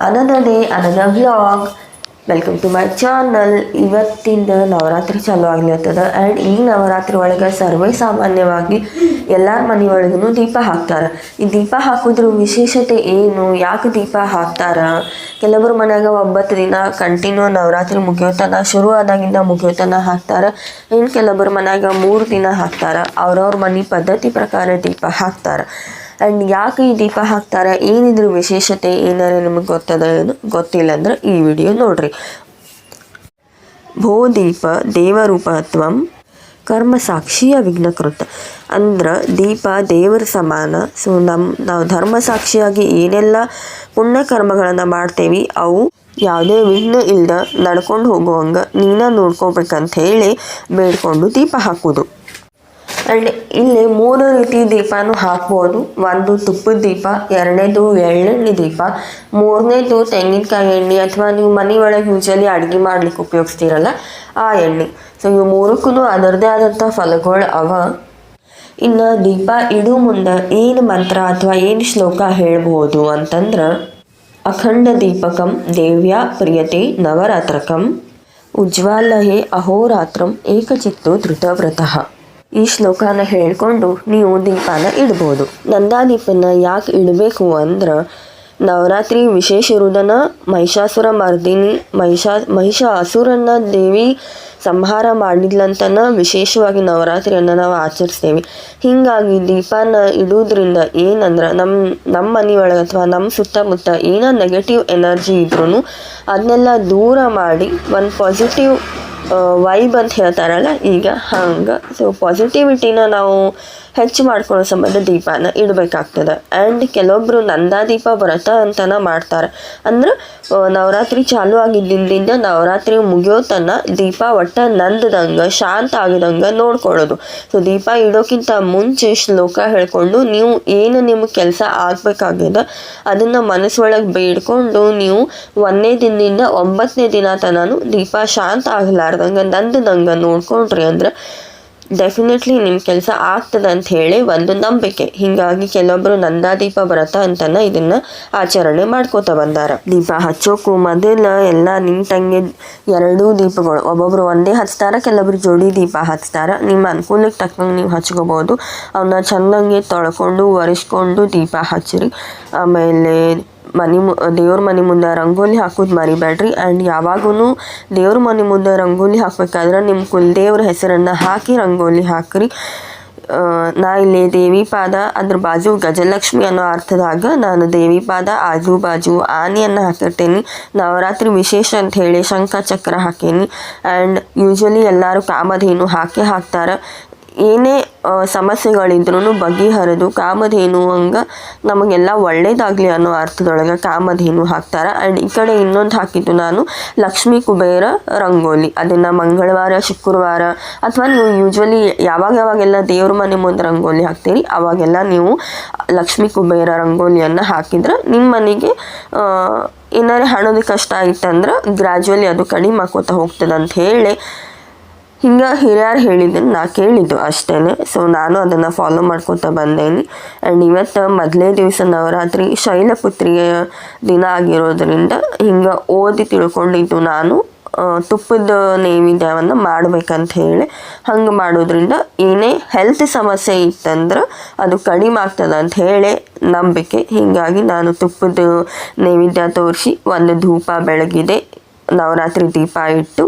another day, another vlog. Welcome to my channel ಇವತ್ತಿಂದ ನವರಾತ್ರಿ ಚಾಲು ಆಗ್ಲತ್ತದ ಆ್ಯಂಡ್ ಈ ನವರಾತ್ರಿ ಒಳಗೆ ಸರ್ವೇ ಸಾಮಾನ್ಯವಾಗಿ ಎಲ್ಲರ ಮನೆಯೊಳಗೂ ದೀಪ ಹಾಕ್ತಾರೆ. ಈ ದೀಪ ಹಾಕೋದ್ರ ವಿಶೇಷತೆ ಏನು? ಯಾಕೆ ದೀಪ ಹಾಕ್ತಾರ? ಕೆಲವರು ಮನ್ಯಾಗ ಒಂಬತ್ತು ದಿನ ಕಂಟಿನ್ಯೂ ನವರಾತ್ರಿ ಮುಗಿಯೋತನ ಶುರು ಆದಾಗಿಂದ ಮುಗಿಯೋತನ ಹಾಕ್ತಾರೆ. ಇನ್ನು ಕೆಲವರು ಮನ್ಯಾಗ ಮೂರು ದಿನ ಹಾಕ್ತಾರೆ. ಅವ್ರವ್ರ ಮನೆ ಪದ್ಧತಿ ಪ್ರಕಾರ ದೀಪ ಹಾಕ್ತಾರೆ. ಆ್ಯಂಡ್ ಯಾಕೆ ಈ ದೀಪ ಹಾಕ್ತಾರೆ? ಏನಿದ್ರ ವಿಶೇಷತೆ ಏನಾರ ನಿಮಗೆ ಗೊತ್ತದ ಏನು? ಗೊತ್ತಿಲ್ಲ ಅಂದ್ರೆ ಈ ವಿಡಿಯೋ ನೋಡ್ರಿ. ಭೋ ದೀಪ ದೇವರೂಪತ್ವಂ ಕರ್ಮ ಸಾಕ್ಷಿಯ ವಿಘ್ನಕೃತ ಅಂದ್ರೆ ದೀಪ ದೇವರ ಸಮಾನ. ಸೊ ನಮ್ಮ ನಾವು ಧರ್ಮ ಸಾಕ್ಷಿಯಾಗಿ ಏನೆಲ್ಲ ಪುಣ್ಯ ಕರ್ಮಗಳನ್ನು ಮಾಡ್ತೇವಿ, ಅವು ಯಾವುದೇ ವಿಘ್ನ ಇಲ್ದ ನಡ್ಕೊಂಡು ಹೋಗುವಂಗೆ ನೀನ ನೋಡ್ಕೋಬೇಕಂತ ಹೇಳಿ ಬೇಡ್ಕೊಂಡು ದೀಪ ಹಾಕೋದು. ಆ್ಯಂಡ್ ಇಲ್ಲಿ ಮೂರು ರೀತಿ ದೀಪನೂ ಹಾಕ್ಬೋದು. ಒಂದು ತುಪ್ಪದ ದೀಪ, ಎರಡನೇದು ಎಳ್ಳೆಣ್ಣೆ ದೀಪ, ಮೂರನೇದು ತೆಂಗಿನಕಾಯಿ ಎಣ್ಣೆ ಅಥವಾ ನೀವು ಮನೆ ಒಳಗೆ ಯೂಶಲಿ ಅಡುಗೆ ಮಾಡ್ಲಿಕ್ಕೆ ಉಪಯೋಗಿಸ್ತೀರಲ್ಲ, ಆ ಎಣ್ಣೆ. ಸೊ ಇವು ಮೂರಕ್ಕೂ ಅದರದೇ ಆದಂಥ ಫಲಗಳು ಅವ. ಇನ್ನು ದೀಪ ಇಡೋ ಮುಂದೆ ಏನು ಮಂತ್ರ ಅಥವಾ ಏನು ಶ್ಲೋಕ ಹೇಳ್ಬೋದು ಅಂತಂದ್ರೆ, ಅಖಂಡ ದೀಪಕಂ ದೇವ್ಯ ಪ್ರಿಯತೆ ನವರಾತ್ರಕಂ ಉಜ್ವಾಲಯೇ ಅಹೋರಾತ್ರಂ ಏಕಚಿತ್ತು ಧೃತವ್ರತಃ. ಈ ಶ್ಲೋಕನ ಹೇಳ್ಕೊಂಡು ನೀವು ದೀಪನ ಇಡ್ಬೋದು. ನಂದಾದೀಪನ ಯಾಕೆ ಇಡಬೇಕು ಅಂದ್ರೆ, ನವರಾತ್ರಿ ವಿಶೇಷ ಇರುವುದನ್ನು ಮಹಿಷಾಸುರ ಮರ್ದಿನಿ, ಮಹಿಷಾ, ಮಹಿಷಾಸುರನ್ನ ದೇವಿ ಸಂಹಾರ ಮಾಡಿದ್ಲಂತನ ವಿಶೇಷವಾಗಿ ನವರಾತ್ರಿಯನ್ನು ನಾವು ಆಚರಿಸ್ತೇವೆ. ಹೀಗಾಗಿ ದೀಪನ ಇಡೋದ್ರಿಂದ ಏನಂದ್ರೆ ನಮ್ಮ ನಮ್ಮ ಮನೆಯೊಳಗೆ ಅಥವಾ ನಮ್ಮ ಸುತ್ತಮುತ್ತ ಏನೋ ನೆಗೆಟಿವ್ ಎನರ್ಜಿ ಇದ್ರೂ ಅದನ್ನೆಲ್ಲ ದೂರ ಮಾಡಿ, ಒಂದು ಪಾಸಿಟಿವ್ ವೈಬ್ ಅಂತ ಹೇಳ್ತಾರಲ್ಲ, ಈಗ ಹಂಗೆ. ಸೊ ಪಾಸಿಟಿವಿಟಿನ ನಾವು ಹೆಚ್ಚು ಮಾಡ್ಕೊಳ್ಳೋ ಸಂಬಂಧ ದೀಪನ ಇಡಬೇಕಾಗ್ತದೆ. ಆ್ಯಂಡ್ ಕೆಲವೊಬ್ಬರು ನಂದಾದೀಪ ವ್ರತ ಅಂತನ ಮಾಡ್ತಾರೆ. ಅಂದ್ರೆ ನವರಾತ್ರಿ ಚಾಲು ಆಗಿದ್ದಿಂದ ನವರಾತ್ರಿ ಮುಗಿಯೋ ತನ ದೀಪ ಒಟ್ಟ ನಂದದಂಗೆ, ಶಾಂತ ಆಗದಂಗೆ ನೋಡ್ಕೊಳ್ಳೋದು. ಸೊ ದೀಪ ಇಡೋಕ್ಕಿಂತ ಮುಂಚೆ ಶ್ಲೋಕ ಹೇಳ್ಕೊಂಡು ನೀವು ಏನು ನಿಮ್ಮ ಕೆಲಸ ಆಗಬೇಕಾಗ್ಯದ, ಅದನ್ನು ಮನಸ್ಸೊಳಗೆ ಬೇಡ್ಕೊಂಡು ನೀವು ಒಂದನೇ ದಿನದಿಂದ ಒಂಬತ್ತನೇ ದಿನ ತನೂ ದೀಪ ಶಾಂತ ಆಗಲಾರ್ದಂಗೆ ನಂಗೆ ನೋಡ್ಕೊಂಡ್ರಿ ಅಂದ್ರೆ ಡೆಫಿನೆಟ್ಲಿ ನಿಮ್ಮ ಕೆಲಸ ಆಗ್ತದೆ ಅಂತ ಹೇಳಿ ಒಂದು ನಂಬಿಕೆ. ಹೀಗಾಗಿ ಕೆಲವೊಬ್ರು ನಂದಾದೀಪ ವ್ರತ ಅಂತನ ಇದನ್ನ ಆಚರಣೆ ಮಾಡ್ಕೋತ ಬಂದಾರ. ದೀಪ ಹಚ್ಚೋಕು ಮೊದಲ ಎಲ್ಲ ನೀಟಂಗೆ ಎರಡೂ ದೀಪಗಳು, ಒಬ್ಬೊಬ್ರು ಒಂದೇ ಹಚ್ತಾರ, ಕೆಲವೊಬ್ರು ಜೋಡಿ ದೀಪ ಹಚ್ತಾರ. ನಿಮ್ಮ ಅನುಕೂಲಕ್ಕೆ ತಕ್ಕಂಗೆ ನೀವು ಹಚ್ಕೋಬೋದು. ಅವನ್ನ ಚೆನ್ನಾಗಿ ತೊಳ್ಕೊಂಡು, ಒರೆಸ್ಕೊಂಡು ದೀಪ ಹಚ್ಚಿರಿ. ಆಮೇಲೆ ಮನೆ ಮು, ದೇವ್ರ ಮನೆ ಮುಂದೆ ರಂಗೋಲಿ ಹಾಕೋದು ಮರಿಬೇಡ್ರಿ. ಆ್ಯಂಡ್ ಯಾವಾಗೂ ದೇವ್ರ ಮನೆ ಮುಂದೆ ರಂಗೋಲಿ ಹಾಕಬೇಕಾದ್ರೆ ನಿಮ್ಮ ಕುಲದೇವ್ರ ಹೆಸರನ್ನು ಹಾಕಿ ರಂಗೋಲಿ ಹಾಕ್ರಿ. ನಾ ಇಲ್ಲಿ ದೇವಿ ಪಾದ ಅದ್ರ ಬಾಜು ಗಜಲಕ್ಷ್ಮಿ ಅನ್ನೋ ಅರ್ಥದಾಗ ನಾನು ದೇವಿ ಪಾದ ಆಜು ಬಾಜು ಆನೆಯನ್ನು ಹಾಕಿರ್ತೀನಿ. ನವರಾತ್ರಿ ವಿಶೇಷ ಅಂತ ಹೇಳಿ ಶಂಖ ಚಕ್ರ ಹಾಕೀನಿ. ಆ್ಯಂಡ್ ಯೂಶ್ವಲಿ ಎಲ್ಲರೂ ಕಾಮಧೇನು ಹಾಕೇ ಹಾಕ್ತಾರೆ. ಏನೇ ಸಮಸ್ಯೆಗಳಿದ್ರೂ ಬಗೆಹರಿದು ಕಾಮಧೇನು ಹಂಗೆ ನಮಗೆಲ್ಲ ಒಳ್ಳೇದಾಗಲಿ ಅನ್ನೋ ಅರ್ಥದೊಳಗೆ ಕಾಮಧೇನು ಹಾಕ್ತಾರೆ. ಆ್ಯಂಡ್ ಈ ಕಡೆ ಇನ್ನೊಂದು ಹಾಕಿದ್ದು ನಾನು ಲಕ್ಷ್ಮೀ ಕುಬೇರ ರಂಗೋಲಿ. ಅದನ್ನು ಮಂಗಳವಾರ, ಶುಕ್ರವಾರ ಅಥವಾ ನೀವು ಯೂಶ್ವಲಿ ಯಾವಾಗ ಯಾವಾಗೆಲ್ಲ ದೇವ್ರ ಮನೆ ಮುಂದೆ ರಂಗೋಲಿ ಹಾಕ್ತೀರಿ, ಅವಾಗೆಲ್ಲ ನೀವು ಲಕ್ಷ್ಮೀ ಕುಬೇರ ರಂಗೋಲಿಯನ್ನು ಹಾಕಿದ್ರೆ ನಿಮ್ಮ ಮನೆಗೆ ಏನಾರೇ ಹಣದ ಕಷ್ಟ ಆಯ್ತಂದ್ರೆ ಗ್ರ್ಯಾಜುವಲಿ ಅದು ಕಡಿಮೆ ಆಕೋತಾ ಹೋಗ್ತದೆ ಅಂತ ಹೇಳಿ ಹಿಂಗೆ ಹಿರಿಯರು ಹೇಳಿದ್ದನ್ನು ನಾ ಕೇಳಿದ್ದು ಅಷ್ಟೇ ಸೊ ನಾನು ಅದನ್ನು ಫಾಲೋ ಮಾಡ್ಕೊತಾ ಬಂದೇನಿ. ಆ್ಯಂಡ್ ಇವತ್ತು ಮೊದಲೇ ದಿವಸ ನವರಾತ್ರಿ ಶೈಲಪುತ್ರಿಯ ದಿನ ಆಗಿರೋದ್ರಿಂದ ಹಿಂಗೆ ಓದಿ ತಿಳ್ಕೊಂಡಿದ್ದು ನಾನು ತುಪ್ಪದ ನೈವೇದ್ಯವನ್ನು ಮಾಡ್ಬೇಕಂತ ಹೇಳಿ ಹಂಗೆ ಮಾಡೋದ್ರಿಂದ ಏನೇ ಹೆಲ್ತ್ ಸಮಸ್ಯೆ ಇತ್ತಂದ್ರೆ ಅದು ಕಡಿಮೆ ಆಗ್ತದೆ ಅಂತ ಹೇಳಿ ನಂಬಿಕೆ. ಹೀಗಾಗಿ ನಾನು ತುಪ್ಪದ ನೈವೇದ್ಯ ತೋರಿಸಿ ಒಂದು ಧೂಪ ಬೆಳಗಿದೆ, ನವರಾತ್ರಿ ದೀಪ ಇಟ್ಟು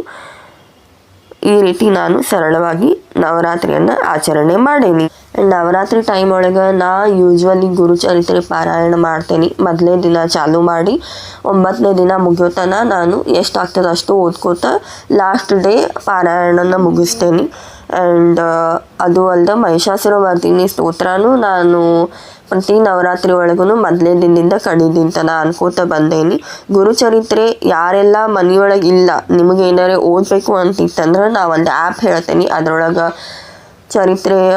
ಈ ರೀತಿ ನಾನು ಸರಳವಾಗಿ ನವರಾತ್ರಿಯನ್ನು ಆಚರಣೆ ಮಾಡೇನಿ. ನವರಾತ್ರಿ ಟೈಮ್ ಒಳಗೆ ನಾ ಯೂಶ್ವಲಿ ಗುರುಚರಿತ್ರೆ ಪಾರಾಯಣ ಮಾಡ್ತೇನೆ. ಮೊದಲನೇ ದಿನ ಚಾಲು ಮಾಡಿ ಒಂಬತ್ತನೇ ದಿನ ಮುಗಿಯೋತನ ನಾನು ಎಷ್ಟಾಗ್ತದೆ ಅಷ್ಟು ಓದ್ಕೋತ ಲಾಸ್ಟ್ ಡೇ ಪಾರಾಯಣನ ಮುಗಿಸ್ತೇನೆ. ಆ್ಯಂಡ್ ಅದು ಅಲ್ಲದೆ ಮಹಿಷಾಸುರ ವರ್ತಿನಿ ಸ್ತೋತ್ರನೂ ನಾನು ಪ್ರತಿ ನವರಾತ್ರಿ ಒಳಗೂ ಮೊದಲೇ ದಿನದಿಂದ ಕಡಿದಿಂತ ನಾ ಅನ್ಕೋತ ಬಂದೇನಿ ಗುರುಚರಿತ್ರೆ ಯಾರೆಲ್ಲ ಮನೆಯೊಳಗೆ ಇಲ್ಲ, ನಿಮಗೆ ಏನಾರೇ ಓದಬೇಕು ಅಂತಿತ್ತಂದ್ರೆ ನಾ ಒಂದು ಆ್ಯಪ್ ಹೇಳ್ತೇನೆ. ಅದ್ರೊಳಗೆ ಚರಿತ್ರೆಯ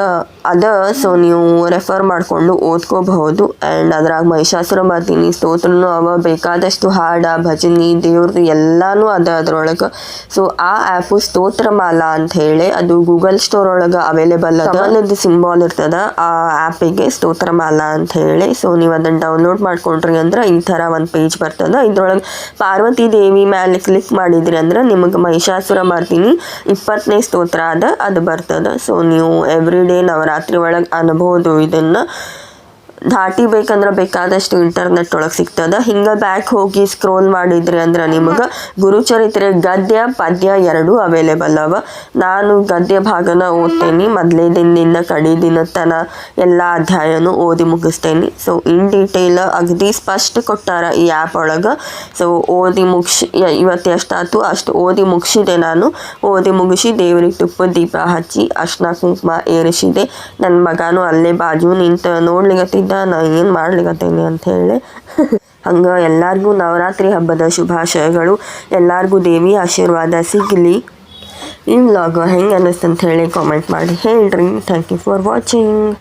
ಅದ. ಸೊ ನೀವು ರೆಫರ್ ಮಾಡಿಕೊಂಡು ಓದ್ಕೋಬಹುದು. ಆ್ಯಂಡ್ ಅದ್ರಾಗ ಮಹಿಷಾಸುರ ಮಾತೀನಿ, ಸ್ತೋತ್ರನೂ ಅವ, ಬೇಕಾದಷ್ಟು ಹಾಡ, ಭಜನಿ ದೇವ್ರದ್ದು ಎಲ್ಲಾನು ಅದ ಅದ್ರೊಳಗೆ. ಸೊ ಆ ಆ್ಯಪು ಸ್ತೋತ್ರಮಾಲಾ ಅಂತ ಹೇಳಿ ಅದು ಗೂಗಲ್ ಸ್ಟೋರ್ ಒಳಗೆ ಅವೈಲೇಬಲ್ ಅದ. ಸಿಂಬಾಲ್ ಇರ್ತದ, ಆ ಆ್ಯಪಿಗೆ ಸ್ತೋತ್ರಮಾಲಾ ಅಂತ ಹೇಳಿ. ಸೊ ನೀವು ಅದನ್ನು ಡೌನ್ಲೋಡ್ ಮಾಡ್ಕೊಂಡ್ರಿ ಅಂದ್ರೆ ಈ ಥರ ಒಂದು ಪೇಜ್ ಬರ್ತದ. ಇದ್ರೊಳಗೆ ಪಾರ್ವತಿ ದೇವಿ ಮ್ಯಾಲೆ ಕ್ಲಿಕ್ ಮಾಡಿದ್ರಿ ಅಂದ್ರೆ ನಿಮಗೆ ಮಹಿಷಾಸುರ ಬರ್ತೀನಿ ಇಪ್ಪತ್ತನೇ ಸ್ತೋತ್ರ ಅದ, ಅದು ಬರ್ತದ. ಸೊ ನೀವು ಎವ್ರಿ ಡೇ ನವರಾತ್ರಿ ಒಳಗೆ ಅನ್ಬೋದು. ಇದನ್ನು ಧಾಟಿ ಬೇಕಂದ್ರೆ ಬೇಕಾದಷ್ಟು ಇಂಟರ್ನೆಟ್ ಒಳಗೆ ಸಿಗ್ತದ. ಹಿಂಗೆ ಬ್ಯಾಕ್ ಹೋಗಿ ಸ್ಕ್ರೋಲ್ ಮಾಡಿದ್ರಿ ಅಂದ್ರೆ ನಿಮಗೆ ಗುರುಚರಿತ್ರೆ ಗದ್ಯ, ಪದ್ಯ ಎರಡೂ ಅವೈಲೇಬಲ್ ಅವ. ನಾನು ಗದ್ಯ ಭಾಗನ ಓದ್ತೇನೆ, ಮೊದಲೇ ದಿನದಿಂದ ಕಡಿ ದಿನ ತನ ಎಲ್ಲ ಅಧ್ಯಾಯನೂ ಓದಿ ಮುಗಿಸ್ತೇನೆ. ಸೊ ಇನ್ ಡೀಟೇಲ್ ಅಗದಿ ಸ್ಪಷ್ಟ ಕೊಟ್ಟಾರ ಈ ಆ್ಯಪ್ ಒಳಗೆ. ಸೊ ಓದಿ ಮುಗಿಸಿ ಇವತ್ತು ಎಷ್ಟಾಯ್ತು ಅಷ್ಟು ಓದಿ ಮುಗಿಸಿದೆ ನಾನು. ಓದಿ ಮುಗಿಸಿ ದೇವ್ರಿಗೆ ತುಪ್ಪ, ದೀಪ ಹಚ್ಚಿ ಅರ್ಶನ ಕುಂಕುಮ ಏರಿಸಿದೆ. ನನ್ನ ಮಗನೂ ಅಲ್ಲೇ ಬಾಜು ನಿಂತು ನೋಡ್ಲಿಕತ್ತಿದ್ದ. ನಾ ಏನು ಮಾಡ್ಲಿಕತ್ತೀನಿ ಅಂತ ಹೇಳಿ. ಹಂಗೆ ಎಲ್ಲರಿಗೂ ನವರಾತ್ರಿ ಹಬ್ಬದ ಶುಭಾಶಯಗಳು. ಎಲ್ಲರಿಗೂ ದೇವಿ ಆಶೀರ್ವಾದ ಸಿಗಲಿ. ಈ ವ್ಲಾಗ್ ಹೆಂಗೆ ಅನ್ನಿಸ್ತು ಅಂತ ಹೇಳಿ ಕಾಮೆಂಟ್ ಮಾಡಿ ಹೇಳ್ರಿ. Thank you for watching